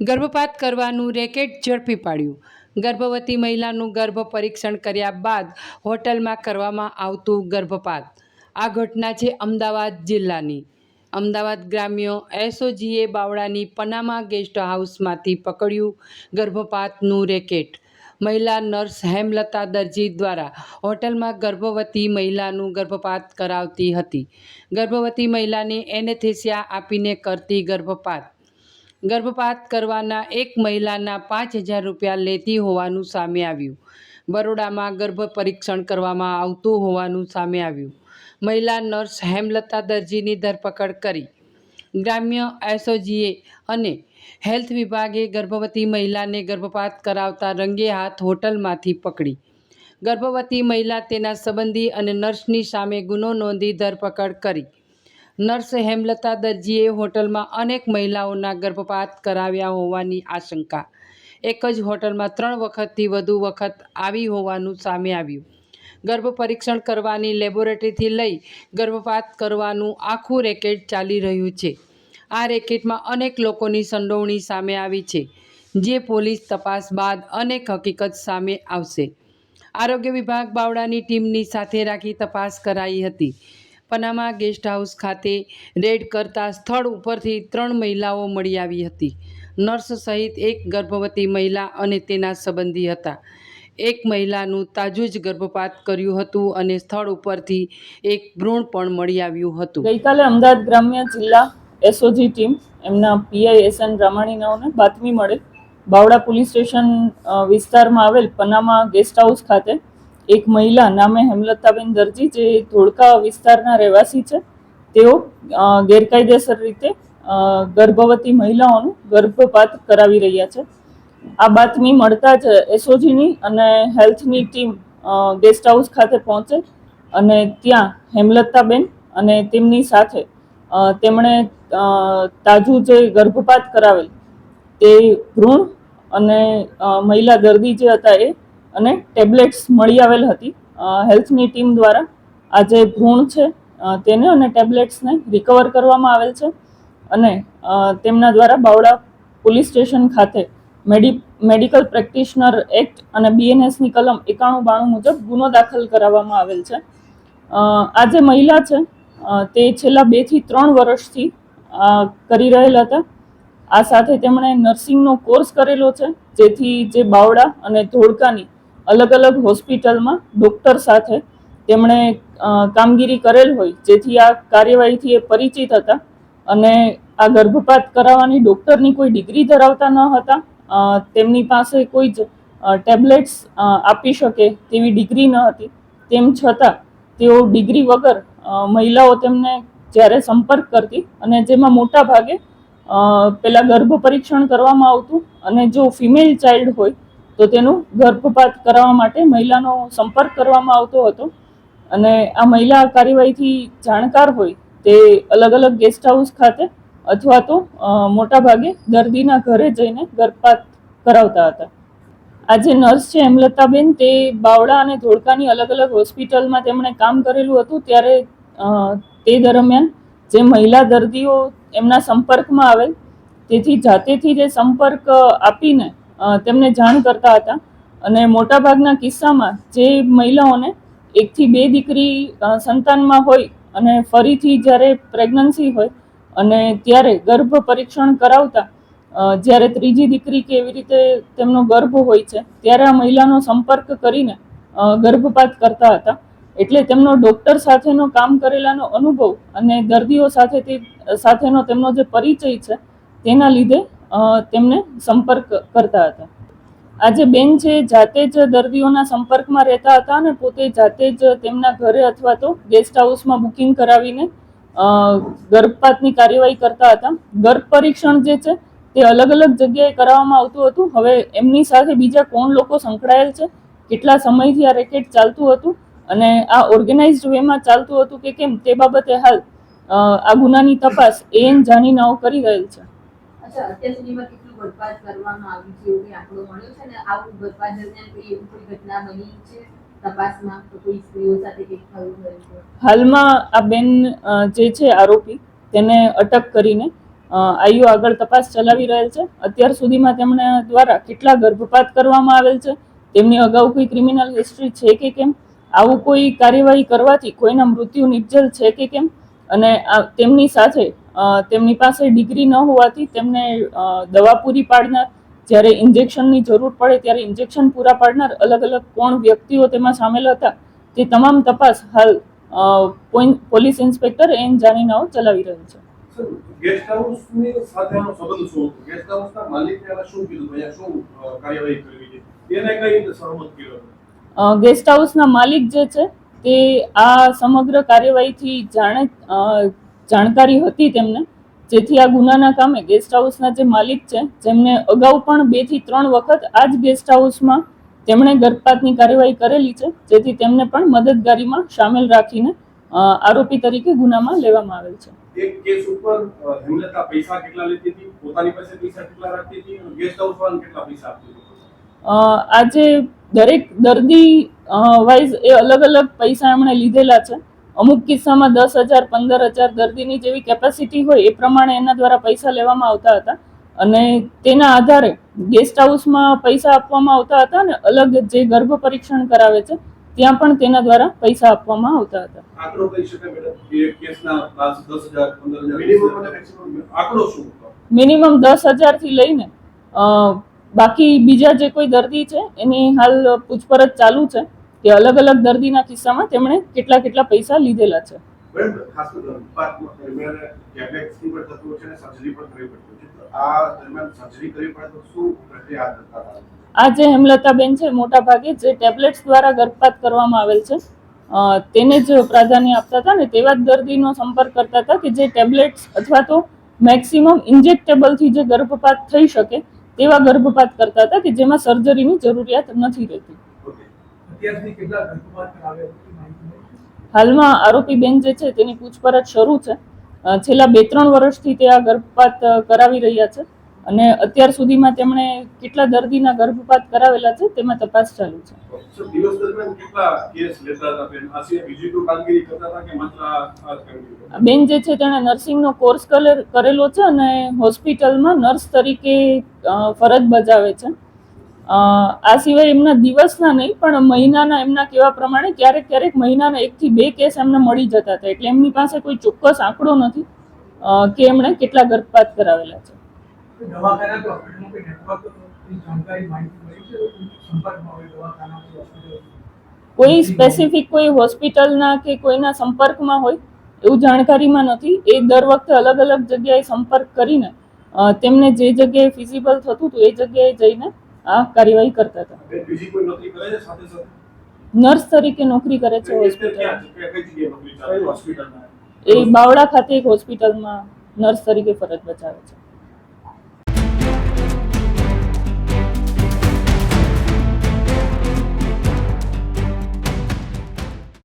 ગર્ભપાત કરવાનું રેકેટ ઝડપી પાડ્યું. ગર્ભવતી મહિલાનું ગર્ભ પરીક્ષણ કર્યા બાદ હોટલમાં કરવામાં આવતું ગર્ભપાત. આ ઘટના છે અમદાવાદ જિલ્લાની. અમદાવાદ ગ્રામ્ય એસઓજીએ બાવળાની પનામા ગેસ્ટ હાઉસમાંથી પકડ્યું ગર્ભપાતનું રેકેટ. મહિલા નર્સ હેમલતા દરજી દ્વારા હોટલમાં ગર્ભવતી મહિલાનું ગર્ભપાત કરાવતી હતી. ગર્ભવતી મહિલાને એનેથેસિયા આપીને કરતી ગર્ભપાત. ગર્ભપાત કરવાના એક મહિલાના પાંચ હજાર રૂપિયા લેતી હોવાનું સામે આવ્યું. બરોડામાં ગર્ભ પરીક્ષણ કરવામાં આવતું હોવાનું સામે આવ્યું. મહિલા નર્સ હેમલતા દરજીની ધરપકડ કરી. ગ્રામ્ય એસઓજીએ અને હેલ્થ વિભાગે ગર્ભવતી મહિલાને ગર્ભપાત કરાવતા રંગે હાથ હોટલમાંથી પકડી. ગર્ભવતી મહિલા તેના સંબંધી અને નર્સની સામે ગુનો નોંધી ધરપકડ કરી. નર્સ હેમલતા દરજીએ હોટલમાં અનેક મહિલાઓના ગર્ભપાત કરાવ્યા હોવાની આશંકા. એક જ હોટલમાં ત્રણ વખતથી વધુ વખત આવી હોવાનું સામે આવ્યું. ગર્ભ પરીક્ષણ કરવાની લેબોરેટરીથી લઈ ગર્ભપાત કરવાનું આખું રેકેટ ચાલી રહ્યું છે. આ રેકેટમાં અનેક લોકોની સંડોવણી સામે આવી છે, જે પોલીસ તપાસ બાદ અનેક હકીકત સામે આવશે. આરોગ્ય વિભાગ બાવળાની ટીમની સાથે રાખી તપાસ કરાઈ હતી. પનામા ગેસ્ટ હાઉસ ખાતે રેડ કરતા સ્થળ ઉપરથી ત્રણ મહિલાઓ મળી આવી હતી. નર્સ સહિત એક ગર્ભવતી મહિલા અને તેના સંબંધી હતા. એક મહિલાનું તાજું જ ગર્ભપાત કર્યું હતું અને સ્થળ ઉપરથી એક ભ્રૂણ પણ મળી આવ્યું હતું. ગઈકાલે અમદાવાદ ગ્રામ્ય જિલ્લા એસઓજી ટીમ એમના પીઆઈ એસ એન રામાણીનાઓને બાતમી મળે બાવડા પોલીસ સ્ટેશન વિસ્તારમાં આવેલ પનામા ગેસ્ટ હાઉસ ખાતે એક મહિલા નામે હેમલતાબેન દરજી, જે ધોળકા વિસ્તારના રહેવાસી છે, તેઓ ગેરકાયદેસર રીતે ગર્ભવતી મહિલાઓનું ગર્ભપાત કરાવી રહ્યા છે. આ બાતમી મળતા જ એસઓજીની અને હેલ્થની ટીમ ગેસ્ટ હાઉસ ખાતે પહોંચે અને ત્યાં હેમલતાબેન અને તેમની સાથે તેમણે તાજુ જે ગર્ભપાત કરાવેલ તે ભ્રૂણ અને મહિલા દર્દી જે હતા એ અને ટેબ્લેટ્સ મળી આવેલ હતી. હેલ્થની ટીમ દ્વારા આ જે ભ્રૂણ છે. તેને અને ટેબ્લેટ્સને રિકવર કરવામાં આવેલ છે અને તેમના દ્વારા બાવડા પોલીસ સ્ટેશન ખાતે મેડિ, મેડિકલ પ્રેક્ટિશનર એક્ટ અને બીએનએસની કલમ એકાણું બાણું મુજબ ગુનો દાખલ કરાવવામાં આવેલ છે. આ જે મહિલા છે. તે છેલ્લા બેથી ત્રણ વર્ષથી કરી રહેલ હતા. આ સાથે તેમણે નર્સિંગનો કોર્સ કરેલો છે, જેથી જે બાવડા અને ધોળકાની અલગ અલગ હોસ્પિટલમાં ડૉક્ટર સાથે તેમણે કામગીરી કરેલ હોય, જેથી આ કાર્યવાહીથી એ પરિચિત હતા અને આ ગર્ભપાત કરાવવાની ડૉક્ટરની કોઈ ડિગ્રી ધરાવતા ન હતા. તેમની પાસે કોઈ જ ટેબ્લેટ્સ આપી શકે તેવી ડિગ્રી ન હતી. તેમ છતાં તેઓ ડિગ્રી વગર મહિલાઓ તેમને જ્યારે સંપર્ક કરતી અને જેમાં મોટા ભાગે પહેલાં ગર્ભ પરીક્ષણ કરવામાં આવતું અને જો ફિમેલ ચાઇલ્ડ હોય તો તેનું ગર્ભપાત કરાવવા માટે મહિલાનો સંપર્ક કરવામાં આવતો હતો. અને આ મહિલા કાર્યવાહીથી જાણકાર હોય તે અલગ અલગ ગેસ્ટ હાઉસ ખાતે અથવા તો મોટાભાગે મોટા ભાગે દર્દીના ઘરે જઈને ગર્ભપાત કરાવતા હતા. આ જે નર્સ છે હેમલતાબેન તે બાવળા અને ધોળકાની અલગ અલગ હોસ્પિટલમાં તેમણે કામ કરેલું હતું ત્યારે તે દરમિયાન જે મહિલા દર્દીઓ એમના સંપર્કમાં આવે તેથી જાતેથી જે સંપર્ક આપીને તેમને જાણ કરતા હતા. અને મોટાભાગના કિસ્સામાં જે મહિલાઓને એકથી બે દીકરી સંતાનમાં હોય અને ફરીથી જ્યારે પ્રેગ્નન્સી હોય અને ત્યારે ગર્ભ પરીક્ષણ કરાવતા જ્યારે ત્રીજી દીકરી કે એવી રીતે તેમનો ગર્ભ હોય છે, ત્યારે આ મહિલાનો સંપર્ક કરીને ગર્ભપાત કરતા હતા. એટલે તેમનો ડૉક્ટર સાથેનો કામ કરેલાનો અનુભવ અને દર્દીઓ સાથે તે સાથેનો તેમનો જે પરિચય છે, તેના લીધે તેમને સંપર્ક કરતા હતા. આજે બેન છે, જાતે જ દર્દીઓના સંપર્કમાં રહેતા હતા અને પોતે જાતે જ તેમના ઘરે અથવા તો ગેસ્ટ હાઉસમાં બુકિંગ કરાવીને ગર્ભપાતની કાર્યવાહી કરતા હતા. ગર્ભ પરીક્ષણ જે છે, તે અલગ અલગ જગ્યાએ કરાવવામાં આવતું હતું. હવે એમની સાથે બીજા કોણ લોકો સંકળાયેલ છે? કેટલા સમયથી આ રેકેટ ચાલતું હતું? અને આ ઓર્ગેનાઇઝડ વેમાં ચાલતું હતું કે કેમ? તે બાબતે હાલ આ ગુનાની તપાસ એન જાનીનાઓ કરી રહેલ છે. હાલમાં આ બેન જે છે આરોપી, તેને અટક કરીને આઈઓ આગળ તપાસ ચલાવી રહેલ છે. અત્યાર સુધીમાં તેમણે દ્વારા કેટલા ગર્ભપાત કરવામાં આવેલ છે, તેમની અગાઉ કોઈ ક્રિમિનલ હિસ્ટ્રી છે કે કેમ? આવું કોઈ કાર્યવાહી કરવાથી કોઈના મૃત્યુ નિપજલ છે કે કેમ? અને તેમની સાથે તેમની પાસે ડિગ્રી ન હોવાથી તેમને દવા પૂરી પાડનાર જ્યારે ઇન્જેક્શનની જરૂર પડે ત્યારે ઇન્જેક્શન પૂરા પાડનાર અલગ અલગ કોણ વ્યક્તિઓ તેમાં સામેલ હતા તે તમામ તપાસ હાલ પોલીસ ઇન્સ્પેક્ટર એન જાનીનાઓ ચલાવી રહ્યું છે. ગેસ્ટ હાઉસની સાથેનો સંબંધ શું ગેસ્ટ હાઉસના માલિકે શું કીધું અહીંયા શું કાર્યવાહી કરવી છે? એને કઈ રીતે સહમત કર્યો ગેસ્ટ હાઉસના માલિક જે છે તે આ સમગ્ર કાર્યવાહીથી જાણે જાણકારી હતી તેમને? જેથી આ ગુનાના કામે ગેસ્ટ હાઉસના જે માલિક છે જેમને અગાઉ પણ બેથી ત્રણ વખત આ જ ગેસ્ટ હાઉસમાં તેમણે ગર્ભપાતની કાર્યવાહી કરેલી છે જેથી તેમને પણ મદદગારીમાં સામેલ રાખીને આરોપી તરીકે ગુનામાં લેવામાં આવેલ છે. એક કેસ ઉપર હેમલતા પૈસા કેટલા લેતી હતી? પોતાની પાસે પૈસા કેટલા રાખતી હતી? ગેસ્ટ હાઉસ વાળાને કેટલા પૈસા આપતી હતી? આજે દરેક દર્દી વાઇઝ એ અલગ અલગ પૈસા એમણે લીધેલા છે. અમુક કિસ્સામાં દસ હજાર પંદર હજાર દર્દીની જેવી કેપેસિટી હોય એ પ્રમાણે એના દ્વારા પૈસા લેવામાં આવતા હતા. અને તેના આધારે ગેસ્ટ હાઉસમાં પૈસા આપવામાં આવતા હતા અને અલગ જે ગર્ભ પરીક્ષણ કરાવે છે ત્યાં પણ તેના દ્વારા પૈસા આપવામાં આવતા હતા. આંકડો કહી શકાય મેડમ કે કેસના મિનિમમ અને મેક્સિમમ આંકડો શું મિનિમમ દસ હજારથી લઈને બાકી બીજા જે કોઈ દર્દી છે એની હાલ પૂછપરછ ચાલુ છે. કે અલગ અલગ દર્દીના કિસ્સામાં તેમણે કેટલા કેટલા પૈસા લીધેલા છે. આ જે હેમલતાબેન છે મોટા ભાગે જે ટેબ્લેટ્સ દ્વારા ગર્ભપાત કરવામાં આવેલ છે તેને જ પ્રાધાન્ય આપતા હતા ને તેવા જ દર્દીનો સંપર્ક કરતા હતા કે જે ટેબ્લેટ્સ અથવા તો મેક્સિમમ ઇન્જેક્ટેબલથી જે ગર્ભપાત થઈ શકે તેવા ગર્ભપાત કરતા હતા કે જેમાં સર્જરીની જરૂરિયાત નથી રહેતી. હાલમાં આરોપી બેન જે છે તેની પૂછપરછ શરૂ છે. છેલ્લા બે ત્રણ વર્ષથી તે આ ગર્ભપાત કરાવી રહ્યા છે અને અત્યાર સુધીમાં તેમણે કેટલા દર્દીના ગર્ભપાત કરાવેલા છે તેમાં તપાસ ચાલુ છે. સર દિવસ દરમિયાન કેટલા કેસ લેતા હતા બેન? આ સિવાય બીજી કોઈ કામગીરી કરતા હતા કે માત્ર આ આ જ છે તેણે નર્સિંગનો કોર્સ કરેલો છે અને હોસ્પિટલમાં નર્સ તરીકે ફરજ બજાવે છે. આ સિવાય એમના દિવસના નહીં પણ મહિનાના એમના કહેવા પ્રમાણે ક્યારેક ક્યારેક મહિનાના એકથી બે કેસ એમને મળી જતા હતા. એટલે એમની પાસે કોઈ ચોક્કસ આંકડો નથી કે એમણે કેટલા ગર્ભપાત કરાવેલા છે. કોઈ સ્પેસિફિક કોઈ હોસ્પિટલના કે કોઈના સંપર્કમાં હોય એવું જાણકારીમાં નથી. એ દર વખતે અલગ અલગ જગ્યાએ સંપર્ક કરીને તેમને જે જગ્યાએ ફિઝિબલ થતું હતું એ જગ્યાએ જઈને આ કાર્યવાહી કરતા હતા. બેન બીજી કોઈ નોકરી કરે છે સાથે સાથે? નર્સ તરીકે નોકરી કરે છે હોસ્પિટલ એ બાવળા ખાતે એક હોસ્પિટલમાં નર્સ તરીકે ફરજ બજાવે છે.